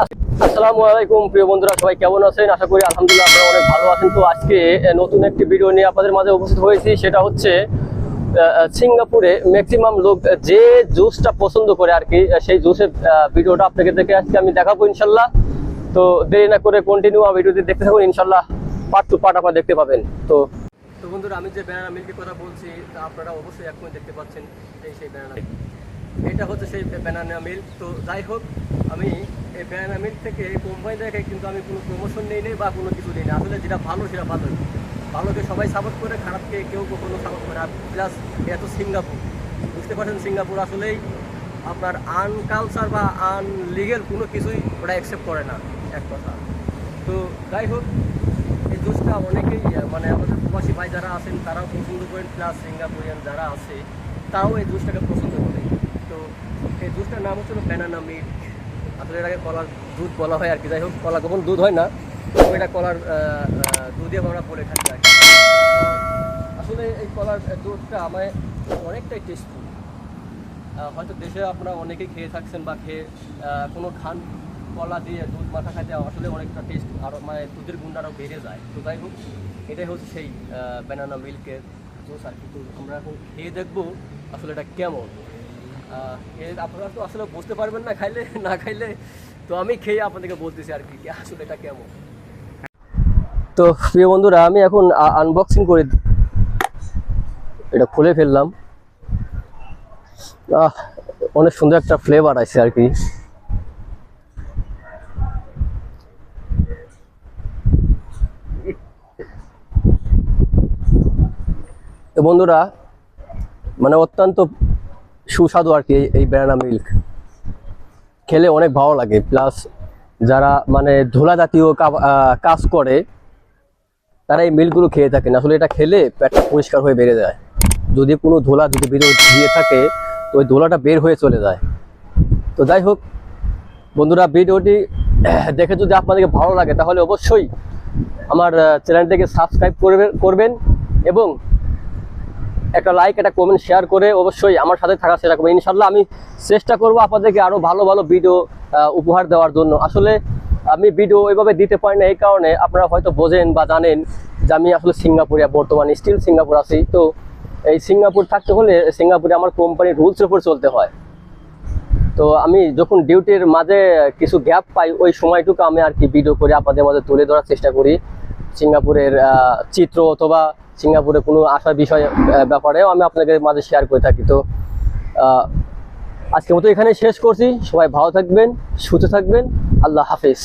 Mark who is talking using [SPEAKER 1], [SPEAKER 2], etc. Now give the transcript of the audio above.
[SPEAKER 1] আসসালামু আলাইকুম, প্রিয় বন্ধুরা, সবাই কেমন আছেন? আশা করি আলহামদুলিল্লাহ আপনারা অনেক ভালো আছেন। তো আজকে নতুন একটি ভিডিও নিয়ে আপনাদের মাঝে উপস্থিত হয়েছি। সেটা হচ্ছে সিঙ্গাপুরে ম্যাক্সিমাম লোক যে জুসটা পছন্দ করে আর কি সেই জুসের ভিডিওটা আপনাকে দেখে আজকে আমি দেখাবো ইনশাল্লাহ। তো দেরি না করে কন্টিনিউ ভিডিওটি দেখতে থাকুন। ইনশাল্লাহ পার্ট টু পার্ট আপনারা দেখতে পাবেন। তো তো বন্ধুরা, আমি যে ব্যানানা মিল্কের কথা বলছি, তা আপনারা অবশ্যই এখন দেখতে পাচ্ছেন। এই সেই ব্যানানা এটা হচ্ছে সেই ব্যানানা মিল্ক তো যাই হোক, আমি এই ব্যানানা মিল্ক থেকে এই কোম্পানি থেকে কিন্তু আমি কোনো প্রমোশন নেই নেই বা কোনো কিছু নেই না আসলে যেটা ভালো, সেটা ভালোই ভালোকে সবাই সাপোর্ট করে, খারাপকে কেউ কখনো সাপোর্ট করে আর প্লাস এটা তো সিঙ্গাপুর। বুঝতে পারছেন, সিঙ্গাপুর আসলেই আপনার আনকালচার বা আনলিগেল কোনো কিছুই ওরা অ্যাকসেপ্ট করে না, এক কথা। তো যাই হোক, এই জুসটা অনেকেই মানে আমাদের প্রবাসী ভাই যারা আছেন, তারাও পছন্দ করেন। প্লাস সিঙ্গাপুরিয়ান যারা আছে, তারাও এই জুসটাকে পছন্দ করে তো এই জুসটার নাম হচ্ছে ব্যানানা মিল্ক আসলে এটাকে কলার দুধ বলা হয় আর কি। যাই হোক, কলা কখন দুধ হয় না। এটা কলার দুধে আমরা বলে থাকি আর কি। আসলে এই কলার দুধটা আমার অনেকটাই টেস্টফুল হয়তো দেশে আপনারা অনেকেই খেয়ে থাকছেন বা খেয়ে কোনো খান কলা দিয়ে দুধ মাথা খাইতে আসলে অনেকটা টেস্ট আরও মানে দুধের গুণ আরও বেড়ে যায়। তো যাই হোক, এটাই হচ্ছে সেই ব্যানানা মিল্কের জুস আর কিন্তু আমরা এখন খেয়ে দেখব আসলে এটা কেমন। আপনারা তো আসলে বুঝতে পারবেন না খাইলে না খাইলে। তো আমি খেয়ে আপনাদেরকে বলতেছি আর কি আসলে এটা কেমন। তো প্রিয় বন্ধুরা, আমি এখন আনবক্সিং করে এটা খুলে ফেললাম। অনেক সুন্দর একটা ফ্লেভার আছে আর কি। বন্ধুরা মানে অত্যন্ত সুস্বাদু আর কি এই- ব্যানানা মিল্ক খেলে অনেক ভালো লাগে। প্লাস যারা মানে ধুলা জাতীয় কাজ করে, তারা এই মিল্কগুলো খেয়ে থাকেন আসলে এটা খেলে পেটটা পরিষ্কার হয়ে বেড়ে যায়। যদি কোনো ধুলা যদি বেরো দিয়ে থাকে, তো ওই ধুলাটা বের হয়ে চলে যায়। তো যাই হোক, বন্ধুরা, ভিডিওটি দেখে যদি আপনাদেরকে ভালো লাগে, তাহলে অবশ্যই আমার চ্যানেলটিকে সাবস্ক্রাইব করবেন করবেন এবং একটা লাইক একটা কমেন্ট শেয়ার করে অবশ্যই আমার সাথে থাকার চেষ্টা করবেন ইনশাল্লাহ আমি চেষ্টা করব আপনাদেরকে আরও ভালো ভালো ভিডিও উপহার দেওয়ার জন্য। আসলে আমি ভিডিও ওইভাবে দিতে পারি না, এই কারণে আপনারা হয়তো বোঝেন বা জানেন যে আমি আসলে সিঙ্গাপুরে, বর্তমানে স্টিল সিঙ্গাপুর আছি। তো এই সিঙ্গাপুর থাকতে হলে সিঙ্গাপুরে আমার কোম্পানির রুলসের উপর চলতে হয়। তো আমি যখন ডিউটির মাঝে কিছু গ্যাপ পাই, ওই সময়টুকু আমি আর কি ভিডিও করে আপনাদের মাঝে তুলে ধরার চেষ্টা করি। সিঙ্গাপুরের চিত্র অথবা সিঙ্গাপুরে কোনো আসার বিষয় ব্যাপারেও আমি আপনাদের মাঝে শেয়ার করে থাকি। তো আজকে আজকের মতো এখানে শেষ করছি। সবাই ভালো থাকবেন, সুস্থ থাকবেন। আল্লাহ হাফিজ।